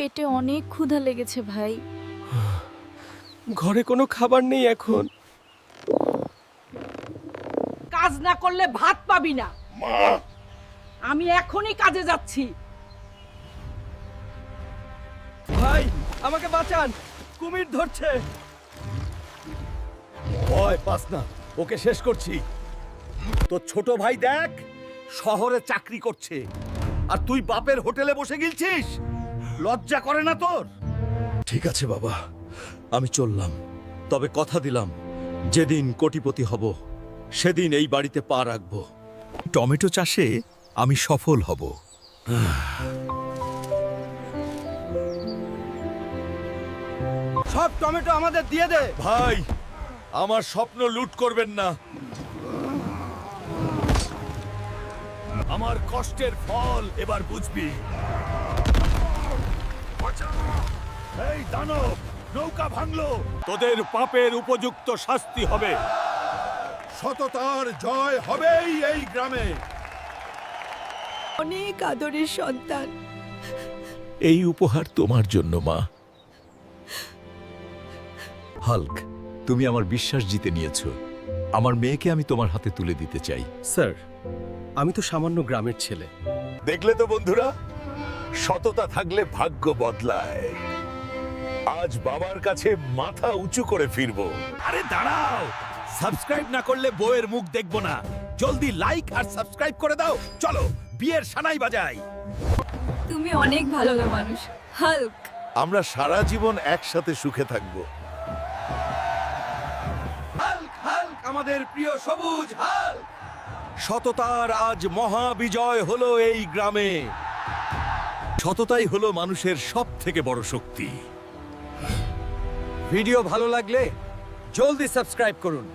পেটে অনেক ক্ষুধা লেগেছে ভাই। ঘরে কোনো খাবার নেই এখন। কাজ না করলে ভাত পাবি না। আমি এখনই কাজে যাচ্ছি। ভাই আমাকে বাঁচান। কুমির ধরছে। ভয় পাস না ওকে শেষ করছি। তোর ছোট ভাই দেখ শহরে চাকরি করছে। আর তুই বাপের হোটেলে বসে গিলছিস? লজ্জা করে না তোর? ঠিক আছে বাবা আমি চললাম। তবে কথা দিলাম যেদিন কোটিপতি হব সেদিন এই বাড়িতে পা রাখব। টমেটো চাষে আমি সফল হব। সব টমেটো আমাদের দিয়ে দে। ভাই আমার স্বপ্ন লুট করবেন না। আমার কষ্টের ফল এবার বুঝবি। এই দানব নৌকা ভাঙলো। তোদের পাপের উপযুক্ত শাস্তি হবে। সততার জয় হবেই এই গ্রামে। অনেক আদরের সন্তান। এই উপহার তোমার জন্য মা। হাল্ক তুমি আমার বিশ্বাস জিতে নিয়েছো। আমার মেয়েকে আমি তোমার হাতে তুলে দিতে চাই। স্যার আমি তো সামান্য গ্রামের ছেলে। দেখলে তো বন্ধুরা সততা থাকলে ভাগ্য বদলায়। আজ বাবার কাছে মাথা উঁচু করে ফিরবো। আরে দাঁড়াও! সাবস্ক্রাইব না করলে বউয়ের মুখ দেখব না। জলদি লাইক আর সাবস্ক্রাইব করে দাও। চলো বিয়ের সানাই বাজাই। তুমি অনেক ভালো মানুষ। হাল্ক। আমরা সারা জীবন একসাথে সুখে থাকব। আমাদের প্রিয় সবুজ হাল সততার আজ মহা বিজয় হলো এই গ্রামে। সততাই হলো মানুষের সব থেকে বড় শক্তি। ভিডিও ভালো লাগলে জলদি সাবস্ক্রাইব করুন।